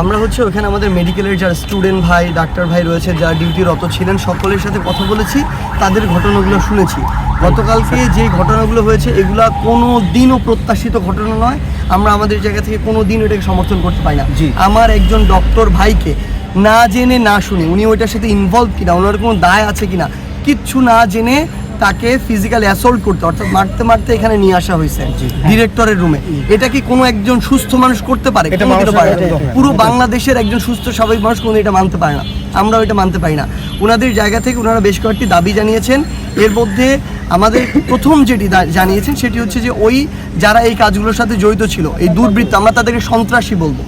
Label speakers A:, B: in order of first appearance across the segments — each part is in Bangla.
A: আমরা হচ্ছে ওখানে আমাদের মেডিকেলের যারা স্টুডেন্ট ভাই ডাক্তার ভাই রয়েছে যারা ডিউটিরত ছিলেন সকলের সাথে কথা বলেছি তাদের ঘটনাগুলো শুনেছি। গতকালকে যে ঘটনাগুলো হয়েছে এগুলা কোনো দিনও প্রত্যাশিত ঘটনা নয়। আমরা আমাদের জায়গা থেকে কোনো দিন এটাকে সমর্থন করতে পারি না।
B: জি।
A: আমার একজন ডক্টর ভাইকে না জেনে না শুনে উনি ওইটার সাথে ইনভলভ কিনা ওনার কোনো দায় আছে কিনা কিচ্ছু না জেনে তাকে ফিজিক্যাল অ্যাসল্ট করতে অর্থাৎ মারতে মারতে এখানে নিয়ে আসা হয়েছে ডিরেক্টরের রুমে এটা কি কোনো একজন সুস্থ মানুষ করতে পারে। পুরো বাংলাদেশের একজন সুস্থ স্বাভাবিক মানুষ কোনো এটা মানতে পারে না। আমরাও এটা মানতে পারি না। ওনাদের জায়গা থেকে ওনারা বেশ কয়েকটি দাবি জানিয়েছেন। এর মধ্যে আমাদের প্রথম যেটি জানিয়েছেন সেটি হচ্ছে যে ওই যারা এই কাজগুলোর সাথে জড়িত ছিল এই দুর্বৃত্ত আমরা তাদেরকে সন্ত্রাসী বলব।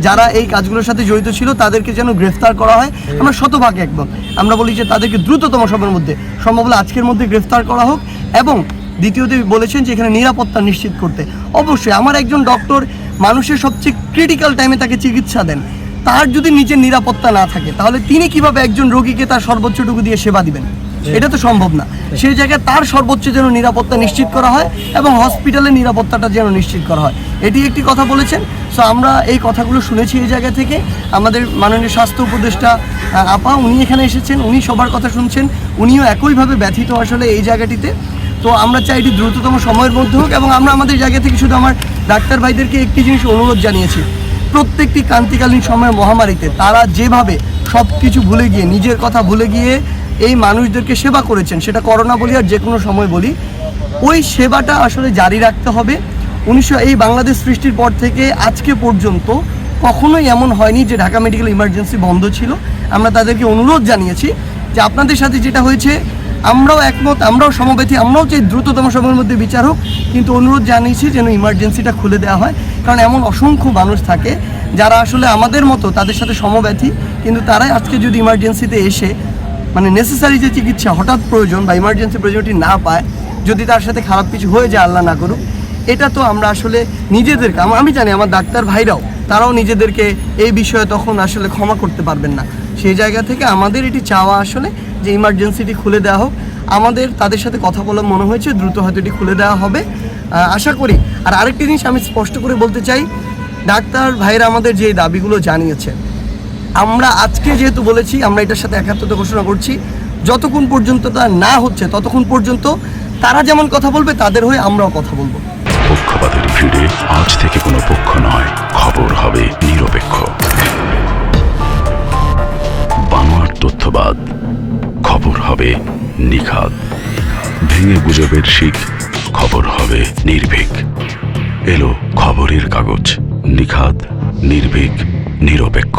A: যারা এই কাজগুলোর সাথে জড়িত ছিল তাদেরকে যেন গ্রেফতার করা হয়। আমরা শতভাগ একদম। আমরা বলি যে তাদেরকে দ্রুততম সময়ের মধ্যে সম্ভব হলে আজকের মধ্যে গ্রেফতার করা হোক এবং দ্বিতীয়ত বলেছেন যে এখানে নিরাপত্তা নিশ্চিত করতে। অবশ্যই আমার একজন ডক্টর মানুষের সবচেয়ে ক্রিটিক্যাল টাইমে তাকে চিকিৎসা দেন। তার যদি নিজের নিরাপত্তা না থাকে তাহলে তিনি কীভাবে একজন রোগীকে তার সর্বোচ্চটুকু দিয়ে সেবা দিবেন? এটা তো সম্ভব না। সেই জায়গায় তার সর্বোচ্চ যেন নিরাপত্তা নিশ্চিত করা হয় এবং হসপিটালের নিরাপত্তাটা যেন নিশ্চিত করা হয়। এটি একটি কথা বলেছেন। সো আমরা এই কথাগুলো শুনেছি এই জায়গা থেকে। আমাদের মাননীয় স্বাস্থ্য উপদেষ্টা আপা, উনি এখানে এসেছেন, উনি সবার কথা শুনছেন, উনিও একইভাবে ব্যথিত আসলে এই জায়গাটিতে। তো আমরা চাই এটি দ্রুততম সময়ের মধ্যে হোক এবং আমরা আমাদের জায়গা থেকে শুধু আমার ডাক্তার ভাইদেরকে একটি জিনিস অনুরোধ জানিয়েছি। প্রত্যেকটি ক্রান্তিকালীন সময়ের মহামারীতে তারা যেভাবে সব কিছু ভুলে গিয়ে, নিজের কথা ভুলে গিয়ে এই মানুষদেরকে সেবা করেছেন, সেটা করোনা বলি আর যে কোনো সময় বলি, ওই সেবাটা আসলে জারি রাখতে হবে। উনিশশো এই বাংলাদেশ সৃষ্টির পর থেকে আজকে পর্যন্ত কখনোই এমন হয়নি যে ঢাকা মেডিকেল ইমার্জেন্সি বন্ধ ছিল। আমরা তাদেরকে অনুরোধ জানিয়েছি যে আপনাদের সাথে যেটা হয়েছে, আমরাও একমত, আমরাও সমবেথী আমরাও চাই দ্রুততম সময়ের মধ্যে বিচার হোক। কিন্তু অনুরোধ জানিয়েছি যেন ইমার্জেন্সিটা খুলে দেওয়া হয়। কারণ এমন অসংখ্য মানুষ থাকে যারা আসলে আমাদের মতো তাদের সাথে সমব্যথী কিন্তু তারাই আজকে যদি ইমার্জেন্সিতে এসে মানে নেসেসারি যে চিকিৎসা হঠাৎ প্রয়োজন বা ইমার্জেন্সি প্রয়োজনটি না পায়, যদি তার সাথে খারাপ কিছু হয়ে যায়, আল্লাহ না করুক, এটা তো আমরা আসলে নিজেদেরকে, আমি জানি আমার ডাক্তার ভাইরাও, তারাও নিজেদেরকে এই বিষয়ে তখন আসলে ক্ষমা করতে পারবেন না। সেই জায়গা থেকে আমাদের এটি চাওয়া আসলে যে ইমার্জেন্সিটি খুলে দেওয়া হোক। আমাদের তাদের সাথে কথা বলে মনে হয়েছে, দ্রুত হয়তো এটি খুলে দেওয়া হবে। আশা করি, আর আরেকটি জিনিস আমি স্পষ্ট করে বলতে চাই, ডাক্তার ভাইরা আমাদের যে দাবিগুলো জানিয়েছে আমরা আজকে যেহেতু বলেছি, আমরা এটার সাথে একাত্মতা ঘোষণা করছি, যতক্ষণ পর্যন্ত তা না হচ্ছে, ততক্ষণ পর্যন্ত তারা যেমন কথা বলবে, তাদের হয়ে আমরাও কথা বলব।
C: পক্ষপাতের ভিড়ে আজ থেকে কোনো পক্ষ নয়, খবর হবে নিরপেক্ষ। বানোয়ার তথ্যবাদ, খবর হবে নিখাদ ভেঙে গুজবের শিখ, খবর হবে নির্ভীক। এলো খবরের কাগজ নিখাদ নির্ভীক, নিরপেক্ষ।